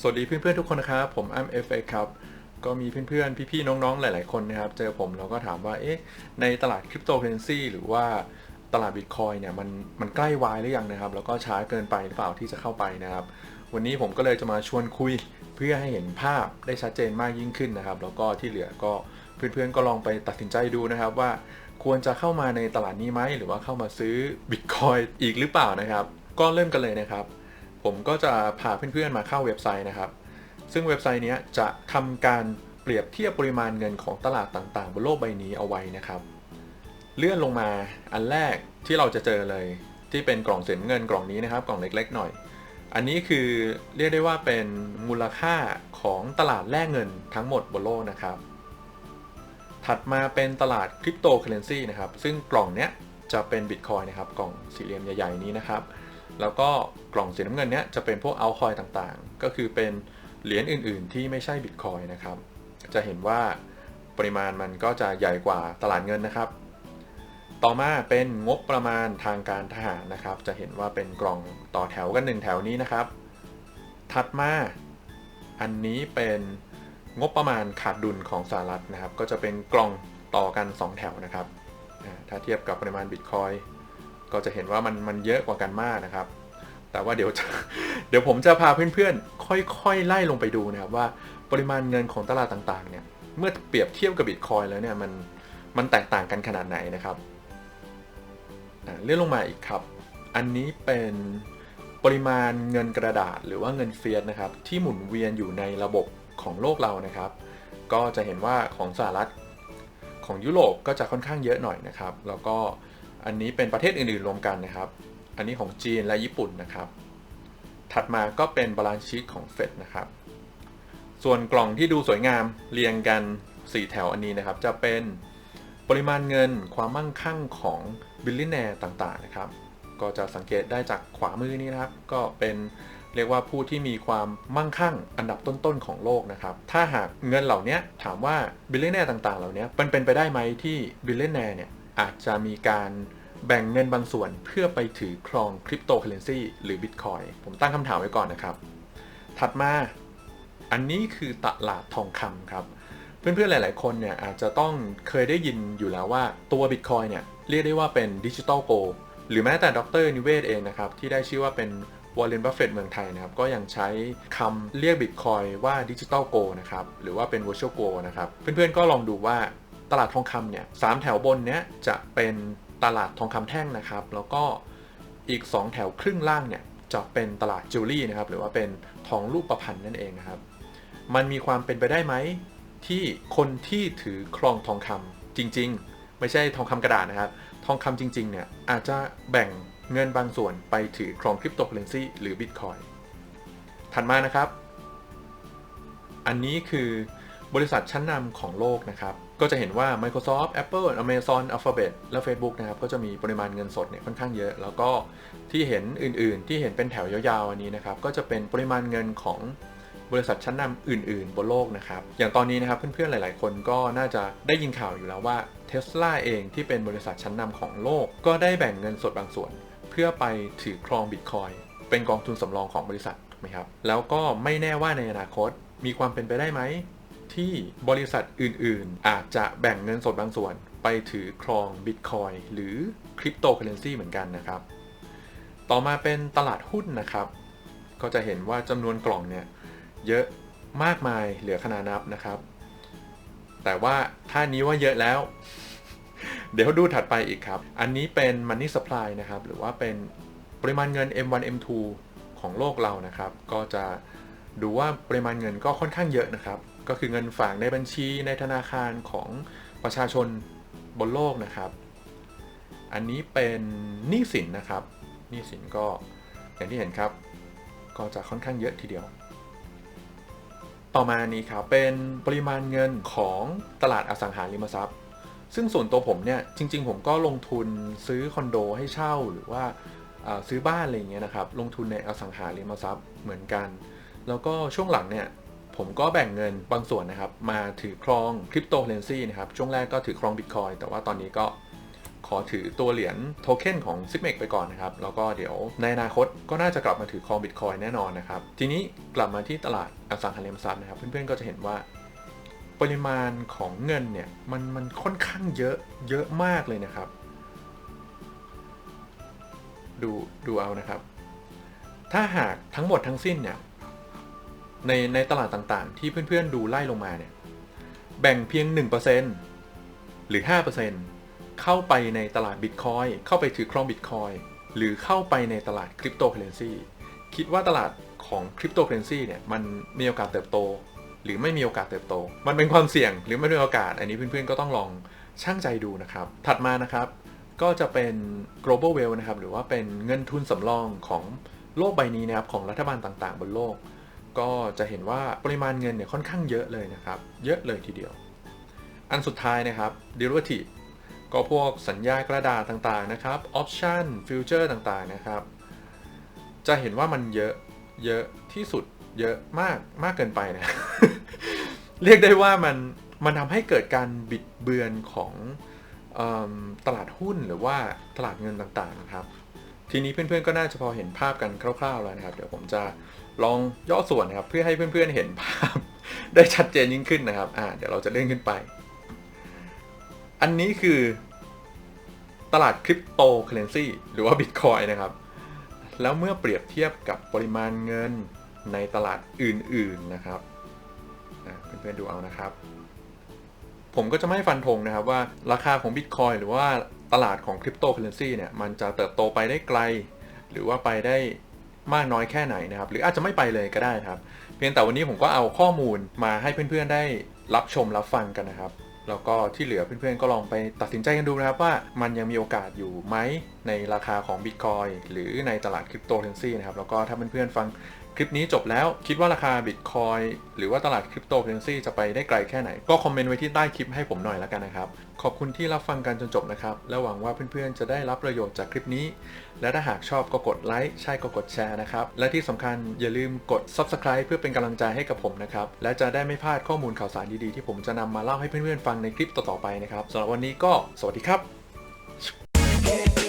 สวัสดีเพื่อนๆทุกคนนะครับ ผมอ้ำเอฟเครับ ก็มีเพื่อนๆ พี่ๆ น้องๆ หลายๆ คนนะครับ เจอผมเราก็ถามว่า เอ๊ะ ในตลาดคริปโตเคอเรนซีหรือว่าตลาดบิตคอยเนี่ยมันมันใกล้วายหรือยังนะครับ แล้วก็ช้าเกินไปหรือเปล่าที่จะเข้าไปนะครับ วันนี้ผมก็เลยจะมาชวนคุยเพื่อให้เห็นภาพได้ชัดเจนมากยิ่งขึ้นนะครับ แล้วก็ที่เหลือก็เพื่อนๆ ก็ลองไปตัดสินใจดูนะครับว่าควรจะเข้ามาในตลาดนี้ไหมหรือว่าเข้ามาซื้อบิตคอยอีกหรือเปล่านะครับ ก็เริ่มกันเลยนะครับ ผมก็จะพาเพื่อนๆมาเข้าเว็บไซต์นะครับ ซึ่งเว็บไซต์นี้จะทำการเปรียบเทียบปริมาณเงินของตลาดต่างๆ บนโลกใบนี้เอาไว้นะครับ เลื่อนลงมาอันแรกที่เราจะเจอเลยที่เป็นกล่องเสียเงินกล่องนี้นะครับ กล่องเล็กๆหน่อย อันนี้คือเรียกได้ว่าเป็นมูลค่าของตลาดแลกเงินทั้งหมดบนโลกนะครับ ถัดมาเป็นตลาดคริปโตเคอเรนซีนะครับ ซึ่งกล่องเนี้ยจะเป็นบิตคอยนะครับ กล่องสี่เหลี่ยมใหญ่ ๆ นี้นะครับ แล้วก็กล่องสีน้ำเงินเนี้ยจะเป็นพวกเอาคอยต่างๆ ก็คือเป็นเหรียญอื่นๆ ที่ไม่ใช่บิตคอยนะครับ จะเห็นว่าปริมาณมันก็จะใหญ่กว่าตลาดเงินนะครับ ต่อมาเป็นงบประมาณทางการทหารนะครับ จะเห็นว่าเป็นกล่องต่อแถวกันหนึ่งแถวนี้นะครับ ถัดมาอันนี้เป็นงบประมาณขาดดุลของสหรัฐนะครับ ก็จะเป็นกล่องต่อกัน 2 แถวนะครับ ถ้าเทียบกับปริมาณบิตคอยก็จะเห็นว่ามันมันเยอะกว่ากันมากนะครับ แต่ว่าเดี๋ยวเดี๋ยวผมจะพาเพื่อนๆ ค่อยๆ ไล่ลงไปดูนะครับว่าปริมาณเงินของตลาดต่างๆ เนี่ย เมื่อเปรียบเทียบกับบิตคอยแล้วเนี่ยมันมันแตกต่างกันขนาดไหนนะครับอ่าเลื่อนลงมาอีกครับ อันนี้เป็นปริมาณเงินกระดาษหรือว่าเงินเฟียสนะครับ ที่หมุนเวียนอยู่ในระบบของโลกเรานะครับ ก็จะเห็นว่าของสหรัฐของยุโรปก็จะค่อนข้างเยอะหน่อยนะครับ แล้วก็อันนี้เป็นประเทศอื่นๆรวมกันนะครับ อันนี้ของจีนและญี่ปุ่นนะครับ ถัดมาก็เป็นบาลานซ์ชีตของเฟดนะครับ ส่วนกล่องที่ดูสวยงามเรียงกัน 4 แถวอันนี้นะครับ จะเป็นปริมาณเงินความมั่งคั่งของบิลลิเนร์ต่างๆนะครับ ก็จะสังเกตได้จากขวามือนี้นะครับ ก็เป็นเรียกว่าผู้ที่มีความมั่งคั่งอันดับต้นๆของโลกนะครับ ถ้าหากเงินเหล่านี้ถามว่าบิลเลิเนร์ต่างๆ เหล่านี้มันเป็นไปได้ไหมที่บิลเลิเนร์เนี่ยอาจจะมีการ แบ่งเงินบางส่วนเพื่อไปถือครองคริปโตเคอเรนซีหรือบิตคอยผมตั้งคำถามไว้ก่อนนะครับ ถัดมาอันนี้คือตลาดทองคำครับ เพื่อนๆหลาย ๆ คนเนี่ยอาจจะต้องเคยได้ยินอยู่แล้วว่าตัว Bitcoin เนี่ยเรียกได้ว่าเป็นดิจิ t a ลโกหรือแม้แต่ดรนิเวศเองนะครับ ที่ได้ชื่อว่าเป็นวอลเลนบัฟเฟตเมืองไทยนะครับ ก็ยังใช้คำเรียก Bitcoin ว่าดิจิ t a ลโกนะครับ หรือว่าเป็น Virtual Go นะครับ เพื่อนๆก็ลองดูว่าตลาดทองคำเนี่ยสามแถวบนเนี้ยจะเป็น ตลาดทองคำแท่งนะครับ แล้วก็อีก 2 แถวครึ่งล่างเนี่ยจะเป็นตลาดจิวเวลรี่นะครับ หรือว่าเป็นทองรูปประพันธ์นั่นเองนะครับ มันมีความเป็นไปได้ไหมที่คนที่ถือครองทองคำจริง ๆ ไม่ใช่ทองคำกระดาษนะครับ ทองคำจริง ๆ เนี่ยอาจจะแบ่งเงินบางส่วนไปถือครองคริปโตเคอเรนซีหรือบิตคอยถัดมานะครับ อันนี้คือบริษัทชั้นนำของโลกนะครับ ก็จะเห็นว่า Microsoft Apple Amazon Alphabet และ Facebook นะครับ ก็จะมีปริมาณเงินสดเนี่ยค่อนข้างเยอะ แล้วก็ที่เห็นอื่นๆ ที่เห็นเป็นแถวยาวๆ อันนี้นะครับ ก็จะเป็นปริมาณเงินของบริษัทชั้นนำอื่นๆ บนโลกนะครับ อย่างตอนนี้นะครับเพื่อนๆ หลายๆ คนก็น่าจะได้ยินข่าวอยู่แล้วว่า Tesla เองที่เป็นบริษัทชั้นนำของโลก ก็ได้แบ่งเงินสดบางส่วน เพื่อไปถือครองบิตคอยเป็นกองทุนสำรองของบริษัทถูกไหมครับ แล้วก็ไม่แน่ว่าในอนาคตมีความเป็นไปได้ไหม ที่บริษัทอื่นๆ อาจจะแบ่งเงินสดบางส่วนไปถือครองบิตคอยหรือคริปโตเคอเรนซีเหมือนกันนะครับ ต่อมาเป็นตลาดหุ้นนะครับ ก็จะเห็นว่าจำนวนกล่องเนี่ยเยอะมากมายเหลือขนานับนะครับ แต่ว่าถ้านี้ว่าเยอะแล้ว เดี๋ยวดูถัดไปอีกครับ อันนี้เป็น Money Supply นะครับ หรือว่าเป็นปริมาณเงิน M1 M2 ของโลกเรานะครับ ก็จะดูว่าปริมาณเงินก็ค่อนข้างเยอะนะครับ ก็คือเงินฝากในบัญชีในธนาคารของประชาชนบนโลกนะครับ อันนี้เป็นหนี้สินนะครับหนี้สินก็อย่างที่เห็นครับ ก็จะค่อนข้างเยอะทีเดียว ต่อมานี้ครับเป็นปริมาณเงินของตลาดอสังหาริมทรัพย์ ซึ่งส่วนตัวผมเนี่ยจริง ๆ ผมก็ลงทุนซื้อคอนโดให้เช่าหรือว่าซื้อบ้านอะไรเงี้ยนะครับ ลงทุนในอสังหาริมทรัพย์เหมือนกัน แล้วก็ช่วงหลังเนี่ย ผมก็แบ่งเงินบางส่วนนะครับ มาถือครองคริปโตเคอเรนซีนะครับ ช่วงแรกก็ถือครองบิตคอยแต่ว่าตอนนี้ก็ขอถือตัวเหรียญโทเค็นของ s i g m e x ไปก่อนนะครับ แล้วก็เดี๋ยวในอนาคตก็น่าจะกลับมาถือครองบิตคอยแน่นอนนะครับ ทีนี้กลับมาที่ตลาดอสังหาริมทรัพย์นะครับ เพื่อนๆก็จะเห็นว่า ปริมาณของเงินเนี่ยมันมันค่อนข้างเยอะเยอะมากเลยนะครับ ดูดูเอานะครับ ถ้าหากทั้งหมดทั้งสิ้นเนี่ย ในในตลาดต่างๆ ที่เพื่อนๆดูไล่ลงมาเนี่ยแบ่งเพียง 1%หรือ 5%เข้าไปในตลาดบิตคอยเข้าไปถือครองบิตคอยหรือเข้าไปในตลาดคริปโตเคอเรนซีคิดว่าตลาดของคริปโตเคอเรนซีเนี่ยมันมีโอกาสเติบโต หรือไม่มีโอกาสเติบโต มันเป็นความเสี่ยงหรือไม่เป็นโอกาส อันนี้เพื่อนๆก็ต้องลองช่างใจดูนะครับ ถัดมานะครับ ก็จะเป็น global wealth นะครับ หรือว่าเป็นเงินทุนสำรองของโลกใบนี้นะครับของรัฐบาลต่างๆ บนโลก ก็จะเห็นว่าปริมาณเงินเนี่ยค่อนข้างเยอะเลยนะครับ เยอะเลยทีเดียว อันสุดท้ายนะครับ derivative ก็พวกสัญญากระดาษต่างๆนะครับ option future ต่างๆนะครับ จะเห็นว่ามันเยอะ เยอะที่สุด เยอะมาก มากเกินไปนะ เรียกได้ว่ามัน มันทำให้เกิดการบิดเบือนของอตลาดหุ้นหรือว่าตลาดเงินต่างๆนะครับ ทีนี้เพื่อนๆก็น่าจะพอเห็นภาพกันคร่าวๆแล้วนะครับ เดี๋ยวผมจะ ลองย่อส่วนนะครับเพื่อให้เพื่อนๆเห็นภาพได้ชัดเจนยิ่งขึ้นนะครับอ่าเดี๋ยวเราจะเลื่อนขึ้นไป อันนี้คือตลาดคริปโตเคอเรนซีหรือว่าบิตคอยนะครับ แล้วเมื่อเปรียบเทียบกับปริมาณเงินในตลาดอื่นๆนะครับเพื่อนๆดูเอานะครับ ผมก็จะไม่ฟันธงนะครับว่าราคาของบิตคอยหรือว่าตลาดของคริปโตเคอเรนซีเนี่ยมันจะเติบโตไปได้ไกล หรือว่าไปได้ มากน้อยแค่ไหนนะครับ หรืออาจจะไม่ไปเลยก็ได้ครับ เพียงแต่วันนี้ผมก็เอาข้อมูลมาให้เพื่อนๆได้รับชมรับฟังกันนะครับ แล้วก็ที่เหลือเพื่อนๆก็ลองไปตัดสินใจกันดูนะครับว่ามันยังมีโอกาสอยู่ไหมในราคาของ Bitcoin หรือในตลาดคริปโตเคอเรนซีนะครับแล้วก็ถ้าเพื่อนๆฟัง คลิปนี้จบแล้วคิดว่าราคา Bitcoin หรือว่าตลาดคริปโตเคอเรนซีจะไปได้ไกลแค่ไหน ก็คอมเมนต์ไว้ที่ใต้คลิปให้ผมหน่อยแล้วกันนะครับ ขอบคุณที่รับฟังกันจนจบนะครับ และหวังว่าเพื่อนๆ จะได้รับประโยชน์จากคลิปนี้ และถ้าหากชอบก็กดไลค์ใช่ก็กดแชร์นะครับ และที่สำคัญอย่าลืมกด Subscribe เพื่อเป็นกำลังใจให้กับผมนะครับและจะได้ไม่พลาดข้อมูลข่าวสารดีๆที่ผมจะนำมาเล่าให้เพื่อนๆฟังในคลิปต่อๆไปนะครับสำหรับวันนี้ก็สวัสดีครับ